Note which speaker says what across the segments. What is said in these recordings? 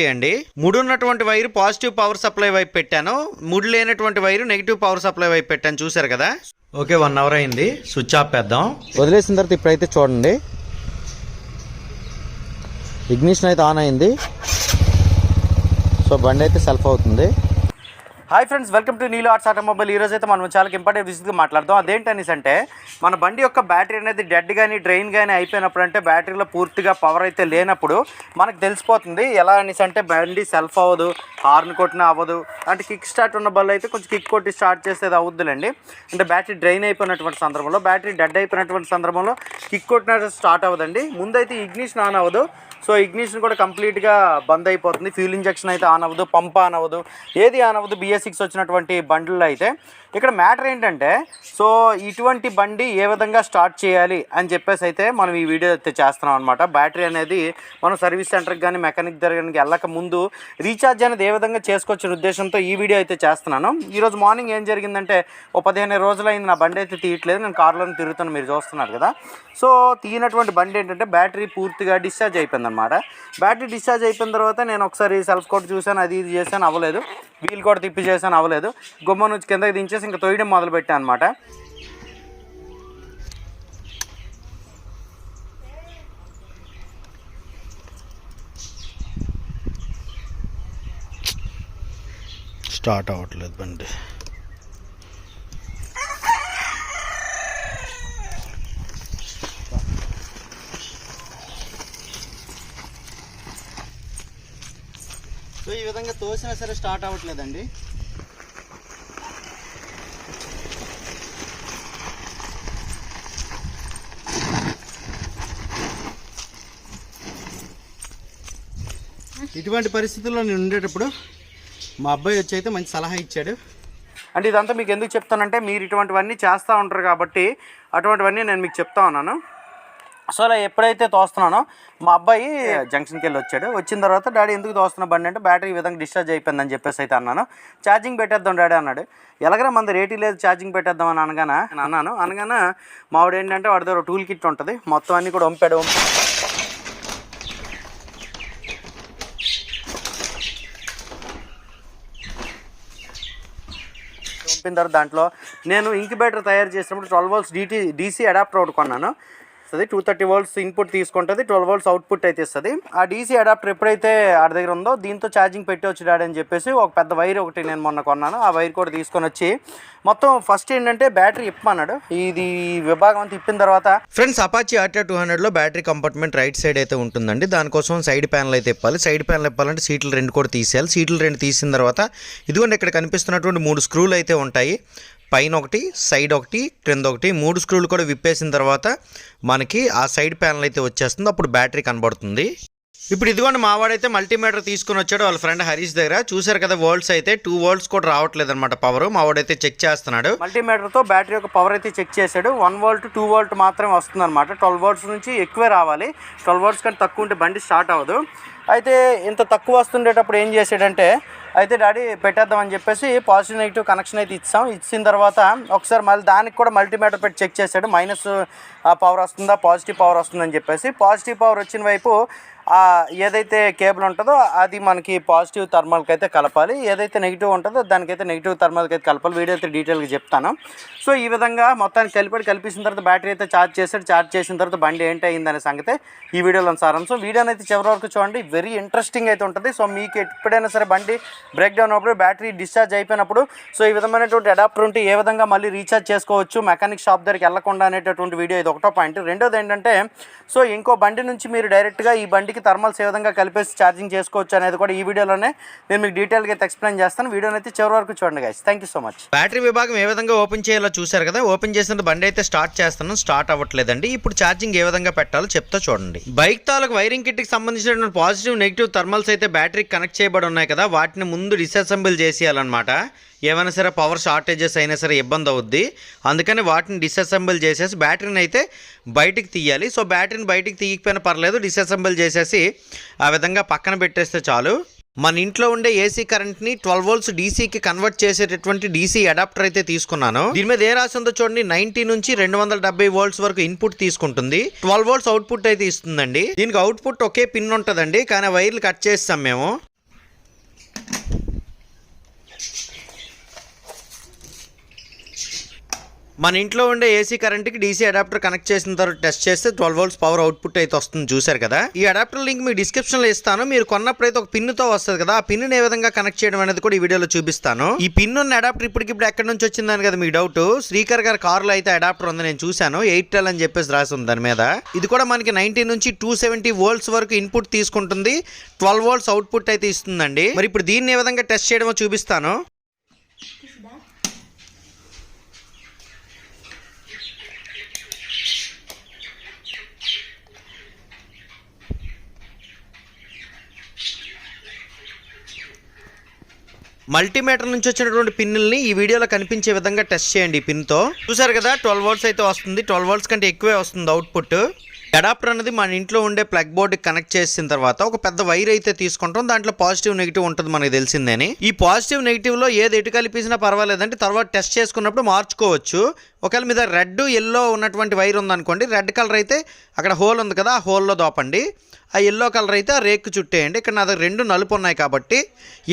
Speaker 1: చేయండి. ముడు ఉన్నటువంటి వైరు పాజిటివ్ పవర్ సప్లై వైపు పెట్టాను. ముడి లేనటువంటి వైరు నెగిటివ్ పవర్ సప్లై వైపు పెట్టాను. చూసారు కదా? ఓకే వన్ అవర్ అయింది. స్విచ్ ఆఫ్ చేద్దాం.
Speaker 2: వదిలేసిన తర్వాత ఇప్పుడైతే చూడండి. ఇగ్నిషన్ అయితే ఆన్ అయింది. సో బండి అయితే సెల్ఫ్ అవుతుంది.
Speaker 1: Hi friends welcome to Neelo arts automobile. ఈ రోజు అయితే మనం చాలా ఇంపార్టెంట్ విషయంగా మాట్లాడదాం. అదేంటనేసి అంటే మన బండి యొక్క బ్యాటరీ అనేది డెడ్ కానీ డ్రైన్ కానీ అయిపోయినప్పుడు అంటే బ్యాటరీలో పూర్తిగా పవర్ అయితే లేనప్పుడు మనకు తెలిసిపోతుంది. ఎలా అనేసి అంటే బండి సెల్ఫ్ అవ్వదు హార్న్ కొట్టిన అవ్వదు అంటే కిక్ స్టార్ట్ ఉన్న బల్ అయితే కొంచెం కిక్ కొట్టి స్టార్ట్ చేసేది అవుద్దులేండి. అంటే బ్యాటరీ డ్రైన్ అయిపోయినటువంటి సందర్భంలో బ్యాటరీ డెడ్ అయిపోయినటువంటి సందర్భంలో కిక్ కొట్టినట్టు స్టార్ట్ అవ్వదండి. ముందైతే ఇగ్నిషన్ ఆన్ అవ్వదు. సో ఇగ్నిషన్ కూడా కంప్లీట్గా బంద్ అయిపోతుంది. ఫ్యూల్ ఇంజెక్షన్ అయితే ఆన్ అవ్వదు పంప్ ఆన్ అవ్వదు. ఏది ఆన్ అవ్వదు బిఎస్ సిక్స్ వచ్చినటువంటి బండ్లు అయితే. ఇక్కడ మ్యాటర్ ఏంటంటే సో ఇటువంటి బండి ఏ విధంగా స్టార్ట్ చేయాలి అని చెప్పేసి అయితే మనం ఈ వీడియో అయితే చేస్తున్నాం అనమాట బ్యాటరీ అనేది మనం సర్వీస్ సెంటర్కి కానీ మెకానిక్ దగ్గరికి వెళ్ళక ముందు రీఛార్జ్ అనేది ఏ విధంగా చేసుకోవచ్చిన ఉద్దేశంతో ఈ వీడియో అయితే చేస్తున్నాను. ఈరోజు మార్నింగ్ ఏం జరిగిందంటే ఓ పదిహేను రోజులైంది నా బండి అయితే తీయట్లేదు. నేను కార్లో తిరుగుతాను మీరు చూస్తున్నారు కదా. సో సో తీయనటువంటి బండి ఏంటంటే బ్యాటరీ పూర్తిగా డిశ్చార్జ్ అయిపోయింది అనమాట బ్యాటరీ డిశ్చార్జ్ అయిపోయిన తర్వాత నేను ఒకసారి సెల్ఫ్ కోట్ చూశాను అది ఇది చేశాను అవ్వలేదు. వీల్ కూడా తిప్పి చేశాను అవ్వలేదు. గుమ్మ నుంచి కిందకి దించేసి ఇంకా తొయ్యడం మొదలుపెట్టాను అనమాట
Speaker 2: స్టార్ట్ అవ్వట్లేదు బండి.
Speaker 1: సో ఈ విధంగా తోసినా సరే స్టార్ట్ అవ్వట్లేదండి. ఇటువంటి పరిస్థితుల్లో నేను ఉండేటప్పుడు మా అబ్బాయి వచ్చి అయితే మంచి సలహా ఇచ్చాడు. అంటే ఇదంతా మీకు ఎందుకు చెప్తానంటే మీరు ఇటువంటివన్నీ చేస్తూ ఉంటారు కాబట్టి అటువంటివన్నీ నేను మీకు చెప్తా ఉన్నాను. సో అలా ఎప్పుడైతే తోస్తున్నానో మా అబ్బాయి జంక్షన్కి వెళ్ళి వచ్చాడు వచ్చిన తర్వాత డాడీ ఎందుకు తోస్తున్న బండి? అంటే బ్యాటరీ ఈ విధంగా డిశ్చార్జ్ అయిపోయిందని చెప్పేసి అయితే అన్నాను. ఛార్జింగ్ పెట్టేద్దాం డాడీ అన్నాడు. ఎలాగరా మంది రేటీ లేదు ఛార్జింగ్ పెట్టేద్దాం అని అనగానే అన్నాను. అనగానే మావిడ ఏంటంటే వాడి దగ్గర టూల్ కిట్ ఉంటుంది. మొత్తం అన్నీ కూడా వంపాడు పంపిన తర్వాత దాంట్లో నేను ఇంక్యుబేటర్ తయారు చేసినప్పుడు twelve volts DT DC adapter ఒకటి కొన్నాను. అది టూ థర్టీ వోల్ట్స్ ఇన్పుట్ తీసుకుంటుంది. ట్వెల్వ్ వోల్ట్స్ అవుట్పుట్ అయితే ఇస్తుంది. ఆ డీసీ అడాప్టర్ ఎప్పుడైతే ఆడి దగ్గర ఉందో దీంతో ఛార్జింగ్ పెట్టవచ్చు డాడీ అని చెప్పేసి ఒక పెద్ద వైర్ ఒకటి నేను మొన్న కొన్నాను. ఆ వైర్ కూడా తీసుకొని వచ్చి మొత్తం ఫస్ట్ ఏంటంటే బ్యాటరీ ఇప్పమన్నాడు. ఇది విభాగం అంతా ఇప్పిన తర్వాత ఫ్రెండ్స్ అపాచి ఆర్టీఆర్ టూ హండ్రెడ్లో బ్యాటరీ కంపార్ట్మెంట్ రైట్ సైడ్ అయితే ఉంటుందండి. దానికోసం సైడ్ ప్యానల్ అయితే ఇప్పాలి. సైడ్ ప్యానల్ ఇప్పాలంటే సీట్లు రెండు కూడా తీసేయాలి. సీట్లు రెండు తీసిన తర్వాత ఇదిగోండి ఇక్కడ కనిపిస్తున్నటువంటి మూడు స్క్రూలు అయితే ఉంటాయి. పైన ఒకటి సైడ్ ఒకటి క్రింద ఒకటి మూడు స్క్రూలు కూడా విప్పేసిన తర్వాత మనకి ఆ సైడ్ ప్యానల్ అయితే వచ్చేస్తుంది. అప్పుడు బ్యాటరీ కనబడుతుంది. ఇప్పుడు ఇదిగోండి మావాడైతే మల్టీమీటర్ తీసుకుని వచ్చాడు వాళ్ళ ఫ్రెండ్ హరీష్ దగ్గర. చూసారు కదా వోల్ట్స్ అయితే టూ వోల్ట్స్ కూడా రావట్లేదు అనమాట పవర్ మావాడైతే చెక్ చేస్తున్నాడు. మల్టీమీటర్తో బ్యాటరీ యొక్క పవర్ అయితే చెక్ చేశాడు. వన్ వోల్ట్ టూ వోల్ట్ మాత్రమే వస్తుంది అనమాట ట్వెల్వ్ వోల్ట్స్ నుంచి ఎక్కువే రావాలి. ట్వెల్వ్ వోల్ట్స్ కంటే తక్కువ ఉంటే బండి స్టార్ట్ అవ్వదు. అయితే ఇంత తక్కువ వస్తుండేటప్పుడు ఏం చేసాడంటే అయితే డాడీ పెట్టేద్దామని చెప్పేసి పాజిటివ్ నెగిటివ్ కనెక్షన్ అయితే ఇచ్చాం. ఇచ్చిన తర్వాత ఒకసారి మళ్ళీ దానికి కూడా మల్టీమీటర్ పెట్టి చెక్ చేశాడు. మైనస్ పవర్ వస్తుందా? పాజిటివ్ పవర్ వస్తుందని చెప్పేసి పాజిటివ్ పవర్ వచ్చిన వైపు ఏదైతే కేబుల్ ఉంటుందో అది మనకి పాజిటివ్ థర్మల్కి అయితే కలపాలి. ఏదైతే నెగిటివ్ ఉంటుందో దానికైతే నెగిటివ్ థర్మల్కి అయితే కలపాలి. వీడియో అయితే డీటెయిల్గా చెప్తాను. సో ఈ విధంగా మొత్తానికి కలిపాడు కలిపేసిన తర్వాత బ్యాటరీ అయితే ఛార్జ్ చేశాడు. ఛార్జ్ చేసిన తర్వాత బండి ఏంటి అయిందనే సంగతి ఈ వీడియోలో సారాంశం వీడియోని అయితే చివరి వరకు చూడండి. వెరీ ఇంట్రెస్టింగ్ అయితే ఉంటుంది. సో మీకు ఎప్పుడైనా సరే బండి బ్రేక్ డౌన్ అప్పుడు బ్యాటరీ డిశ్చార్జ్ అయిపోయినప్పుడు సో ఈ విధమైనటువంటి అడాప్టర్ ఉంటే ఏ విధంగా మళ్ళీ రీఛార్జ్ చేసుకోవచ్చు మెకానిక్ షాప్ దగ్గరికి వెళ్ళకుండా అనేటటువంటి వీడియో ఇది ఒకటో పాయింట్. రెండోది ఏంటంటే సో ఇంకో బండి నుంచి మీరు డైరెక్ట్గా ఈ బండికి థర్మల్స్ ఏ విధంగా కలిపేసి ఛార్జింగ్ చేసుకోవచ్చు అనేది కూడా ఈ వీడియోలోనే నేను మీకు డీటెయిల్గా అయితే ఎక్స్ప్లెయిన్ చేస్తాను. వీడియోని అయితే చివరి వరకు చూడండి guys thank you so much battery విభాగం ఏ విధంగా ఓపెన్ చేయాలో చూసారు కదా ఓపెన్ చేసిన బండి అయితే స్టార్ట్ చేస్తాను స్టార్ట్ అవ్వట్లేదండి. ఇప్పుడు ఛార్జింగ్ ఏ విధంగా పెట్టాలో చెప్తా చూడండి. బైక్ తాలకు వైరింగ్ కిట్కి సంబంధించినటువంటి పాజిటివ్ నెగిటివ్ థర్మల్స్ అయితే బ్యాటరీకి కనెక్ట్ చేయబడి ఉన్నాయి కదా వాటిని ముందు డిసెసెంబుల్ చేసేయాలన్నమాట. ఏమైనా సరే పవర్ షార్టేజెస్ అయినా సరే ఇబ్బంది అవుద్ది. అందుకని వాటిని డిసెసెంబుల్ చేసేసి బ్యాటరీని అయితే బయటికి తీయాలి. సో బ్యాటరీని బయటికి తీయకపోయినా పర్లేదు డిసెసెంబుల్ చేసేసి ఆ విధంగా పక్కన పెట్టేస్తే చాలు. మన ఇంట్లో ఉండే ఏసీ కరెంట్ని ట్వెల్వ్ వోల్ట్స్ డీసీకి కన్వర్ట్ చేసేటటువంటి డీసీ అడాప్టర్ అయితే తీసుకున్నాను. దీని మీద ఏ రాసి ఉందో చూడండి. నైన్టీ నుంచి రెండు వందల డెబ్బై వోల్ట్స్ వరకు ఇన్పుట్ తీసుకుంటుంది. ట్వెల్వ్ వోల్ట్స్ అవుట్పుట్ అయితే ఇస్తుందండి. దీనికి అవుట్పుట్ ఒకే పిన్ ఉంటుందండి. కానీ వైర్లు కట్ చేస్తాం మేము. మన ఇంట్లో ఉండే ఏసీ కరెంట్కి డీసీ అడాప్టర్ కనెక్ట్ చేసిన తర్వాత టెస్ట్ చేస్తే ట్వెల్వ్ వోల్ట్స్ పవర్ అవుట్పుట్ అయితే వస్తుంది చూసారు కదా? ఈ అడాప్టర్ లింక్ మీ డిస్క్రిప్షన్లో ఇస్తాను. మీరు కొన్నప్పుడు అయితే ఒక పిన్నుతో వస్తుంది కదా. ఆ పిన్ ఏ విధంగా కనెక్ట్ చేయడం అనేది కూడా ఈ వీడియోలో చూపిస్తాను. ఈ పిన్ ఉన్న అడాప్టర్ ఇప్పటికిప్పుడు ఎక్కడి నుంచి వచ్చిందని కదా మీ డౌట్ శ్రీకర్ గారి కార్లో అయితే అడాప్టర్ ఉంది నేను చూశాను. ఎయిర్టెల్ అని చెప్పేసి రాసి ఉంది దాని మీద. ఇది కూడా మనకి నైన్టీ నుంచి టూ సెవెంటీ వోల్ట్స్ వరకు ఇన్పుట్ తీసుకుంటుంది. ట్వెల్వ్ వోల్ట్స్ అవుట్పుట్ అయితే ఇస్తుందండి. మరి ఇప్పుడు దీన్ని ఏ విధంగా టెస్ట్ చేయడమో చూపిస్తాను. మల్టీమీటర్ నుంచి వచ్చినటువంటి పిన్నుల్ని ఈ వీడియోలో కనిపించే విధంగా టెస్ట్ చేయండి ఈ పిన్తో చూసారు కదా ట్వెల్వ్ వోల్ట్స్ అయితే వస్తుంది. ట్వెల్వ్ వోల్ట్స్ కంటే ఎక్కువే వస్తుంది అవుట్పుట్. అడాప్టర్ అనేది మన ఇంట్లో ఉండే ప్లగ్ బోర్డ్ కనెక్ట్ చేసిన తర్వాత ఒక పెద్ద వైర్ అయితే తీసుకుంటాం. దాంట్లో పాజిటివ్ నెగిటివ్ ఉంటుంది మనకి తెలిసిందని. ఈ పాజిటివ్ నెగిటివ్లో ఏది ఎటు కలిపించినా పర్వాలేదంటే తర్వాత టెస్ట్ చేసుకున్నప్పుడు మార్చుకోవచ్చు. ఒకవేళ మీద రెడ్ ఎల్లో ఉన్నటువంటి వైర్ ఉందనుకోండి రెడ్ కలర్ అయితే అక్కడ హోల్ ఉంది కదా ఆ హోల్లో దోపండి. ఆ ఎల్లో కలర్ అయితే ఆ రేక్ చుట్టేయండి. ఇక్కడ నా దగ్గర రెండు నలుపు ఉన్నాయి కాబట్టి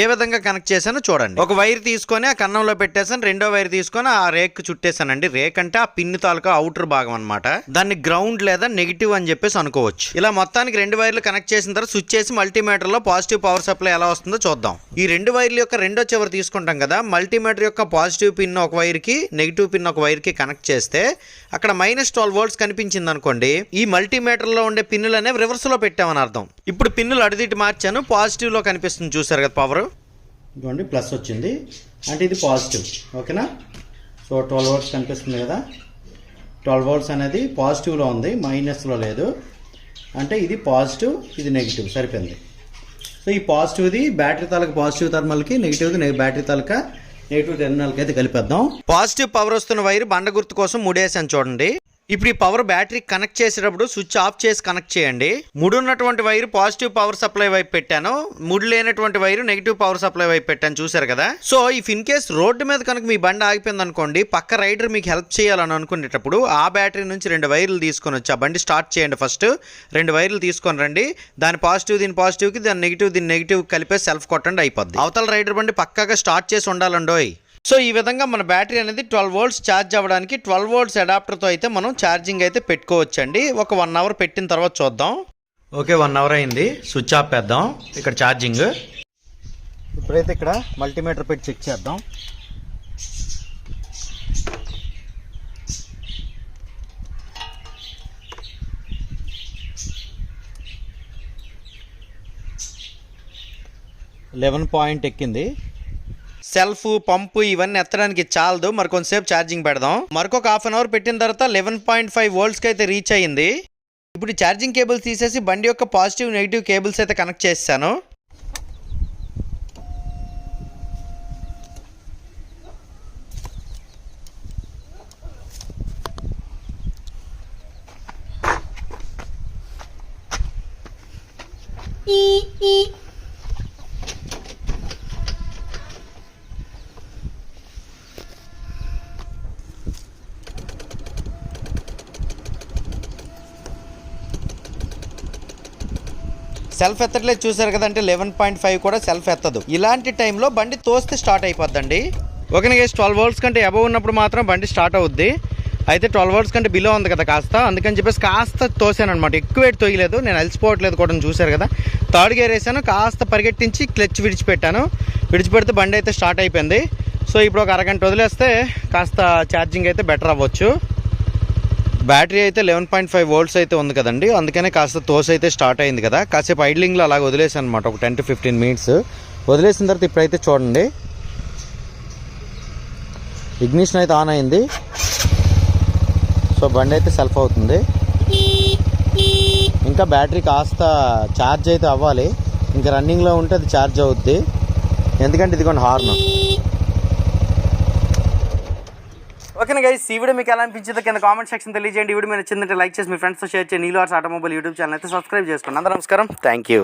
Speaker 1: ఏ విధంగా కనెక్ట్ చేశానో చూడండి. ఒక వైర్ తీసుకొని ఆ కన్నంలో పెట్టేసాను రెండో వైర్ తీసుకొని ఆ రేక్ చుట్టేశానండి. రేక్ అంటే ఆ పిన్ తాలూకా అవుటర్ భాగం అనమాట దాన్ని గ్రౌండ్ లేదా నెగిటివ్ అని చెప్పేసి అనుకోవచ్చు. ఇలా మొత్తానికి రెండు వైర్లు కనెక్ట్ చేసిన తర్వాత స్విచ్ చేసి మల్టీమీటర్లో పాజిటివ్ పవర్ సప్లై ఎలా వస్తుందో చూద్దాం. ఈ రెండు వైర్ల యొక్క రెండో చివరి తీసుకుంటాం కదా. మల్టీమీటర్ యొక్క పాజిటివ్ పిన్ ఒక వైర్కి నెగిటివ్ పిన్ ఒక వైర్కి కనెక్ట్ చేస్తే అక్కడ మైనస్ ట్వెల్వ్ వోల్ట్స్ కనిపించింది అనుకోండి ఈ మల్టీమీటర్లో ఉండే పిన్నులు అనేవి రివర్స్లో పెట్టామని అర్థం. ఇప్పుడు పిన్నులు అడిదిటి మార్చాను పాజిటివ్లో కనిపిస్తుంది చూసారు కదా పవర్
Speaker 2: ఇదిగోండి ప్లస్ వచ్చింది. అంటే ఇది పాజిటివ్ ఓకేనా? సో ట్వెల్వ్ వోల్ట్స్ కనిపిస్తుంది కదా? ట్వెల్వ్ వోల్ట్స్ అనేది పాజిటివ్లో ఉంది మైనస్లో లేదు. అంటే ఇది పాజిటివ్ ఇది నెగిటివ్ సరిపోయింది. సో ఈ పాజిటివ్ది బ్యాటరీ తాలూకా పాజిటివ్ థర్మల్కి నెగిటివ్ది బ్యాటరీ తాలూకా నెగిటివ్ టెర్మినల్కి అయితే కలిపేద్దాం.
Speaker 1: పాజిటివ్ పవర్ వస్తున్న వైర్ బండ గుర్తు కోసం ముడేసాను చూడండి. ఇప్పుడు ఈ పవర్ బ్యాటరీ కనెక్ట్ చేసేటప్పుడు స్విచ్ ఆఫ్ చేసి కనెక్ట్ చేయండి. ముడు ఉన్నటువంటి వైర్ పాజిటివ్ పవర్ సప్లై వైపు పెట్టాను. ముడు లేనటువంటి వైర్ నెగిటివ్ పవర్ సప్లై వైపు పెట్టాను. చూసారు కదా? So if in case road మీద కనుక మీ బండి ఆగిపోయింది అనుకోండి పక్క రైడర్ మీకు హెల్ప్ చేయాలని అనుకునేటప్పుడు ఆ బ్యాటరీ నుంచి రెండు వైర్లు తీసుకొని వచ్చి ఆ బండి స్టార్ట్ చేయండి ఫస్ట్ రెండు వైర్లు తీసుకొని రండి. దాని పాజిటివ్ దీని పాజిటివ్కి దాని నెగిటివ్ దీని నెగిటివ్ కలిపే సెల్ఫ్ కొట్టండి అయిపోద్ది. అవతల రైడర్ బండి పక్కాగా స్టార్ట్ చేసి ఉండాలండోయ్. సో ఈ విధంగా మన బ్యాటరీ అనేది ట్వెల్వ్ వోల్ట్స్ ఛార్జ్ అవ్వడానికి ట్వెల్వ్ వోల్ట్స్ అడాప్టర్తో అయితే మనం ఛార్జింగ్ అయితే పెట్టుకోవచ్చండి. ఒక వన్ అవర్ పెట్టిన తర్వాత చూద్దాం. ఓకే వన్ అవర్ అయింది. స్విచ్ ఆఫ్ చేద్దాం. ఇక్కడ ఛార్జింగ్.
Speaker 2: ఇప్పుడైతే ఇక్కడ మల్టీమీటర్ పెట్టి చెక్ చేద్దాం. లెవెన్ పాయింట్ ఎక్కింది.
Speaker 1: సెల్ఫ్ పంపు ఇవన్నీ ఎత్తడానికి చాలదు. మరి కొంతసేపు ఛార్జింగ్ పెడదాం. మరొక హాఫ్ అన్ అవర్ పెట్టిన తర్వాత లెవెన్ పాయింట్ ఫైవ్ వోల్ట్స్కి అయితే రీచ్ అయ్యింది. ఇప్పుడు ఛార్జింగ్ కేబుల్స్ తీసేసి బండి యొక్క పాజిటివ్ నెగిటివ్ కేబుల్స్ అయితే కనెక్ట్ చేశాను సెల్ఫ్ ఎత్తట్లేదు చూసారు కదంటే లెవెన్ పాయింట్ ఫైవ్ కూడా సెల్ఫ్ ఎత్తదు. ఇలాంటి టైంలో బండి తోస్తే స్టార్ట్ అయిపోద్దండి. ఓకే గేస్ ట్వెల్వ్ వోల్ట్స్ కంటే అబవ్ ఉన్నప్పుడు మాత్రం బండి స్టార్ట్ అవుద్ది. అయితే ట్వెల్వ్ వోల్ట్స్ కంటే బిలో ఉంది కదా కాస్త అందుకని చెప్పేసి కాస్త తోసాను అనమాట ఎక్కువ వెయిట్ తోయలేదు నేను అలసిపోవట్లేదు కూడా చూశారు కదా. థర్డ్ గేర్ వేసాను కాస్త పరిగెట్టించి క్లచ్ విడిచిపెట్టాను. విడిచిపెడితే బండి అయితే స్టార్ట్ అయిపోయింది. సో ఇప్పుడు ఒక అరగంట వదిలేస్తే కాస్త ఛార్జింగ్ అయితే బెటర్ అవ్వచ్చు. బ్యాటరీ అయితే లెవెన్ పాయింట్ ఫైవ్ వోల్ట్స్ అయితే ఉంది కదండి. అందుకనే కాస్త తోస అయితే స్టార్ట్ అయింది కదా. కాసేపు ఐడ్లింగ్లో అలాగ వదిలేసాను అనమాట ఒక టెన్ టు ఫిఫ్టీన్ మినిట్స్ వదిలేసిన తర్వాత ఇప్పుడైతే చూడండి. ఇగ్నిషన్ అయితే ఆన్ అయింది. సో బండి అయితే సెల్ఫ్ అవుతుంది. ఇంకా బ్యాటరీ కాస్త ఛార్జ్ అయితే అవ్వాలి. ఇంకా రన్నింగ్లో ఉంటే అది ఛార్జ్ అవుద్ది. ఎందుకంటే ఇదిగోండి హార్న్ ఓకే గైస్ ఈ వీడియో మీకు ఎలా అనిపించిందో కింద కామెంట్ సెక్షన్ తెలియజేయండి. ఈ వీడియో మీరు నచ్చిందంటే లైక్ చేసి మీ ఫ్రెండ్స్తో షేర్ చేయండి. నీలో ఆటోమొబైల్ యూట్యూబ్ ఛానల్ అయితే సబ్స్క్రైబ్ చేసుకోండి. అందరూ నమస్కారం. Thank you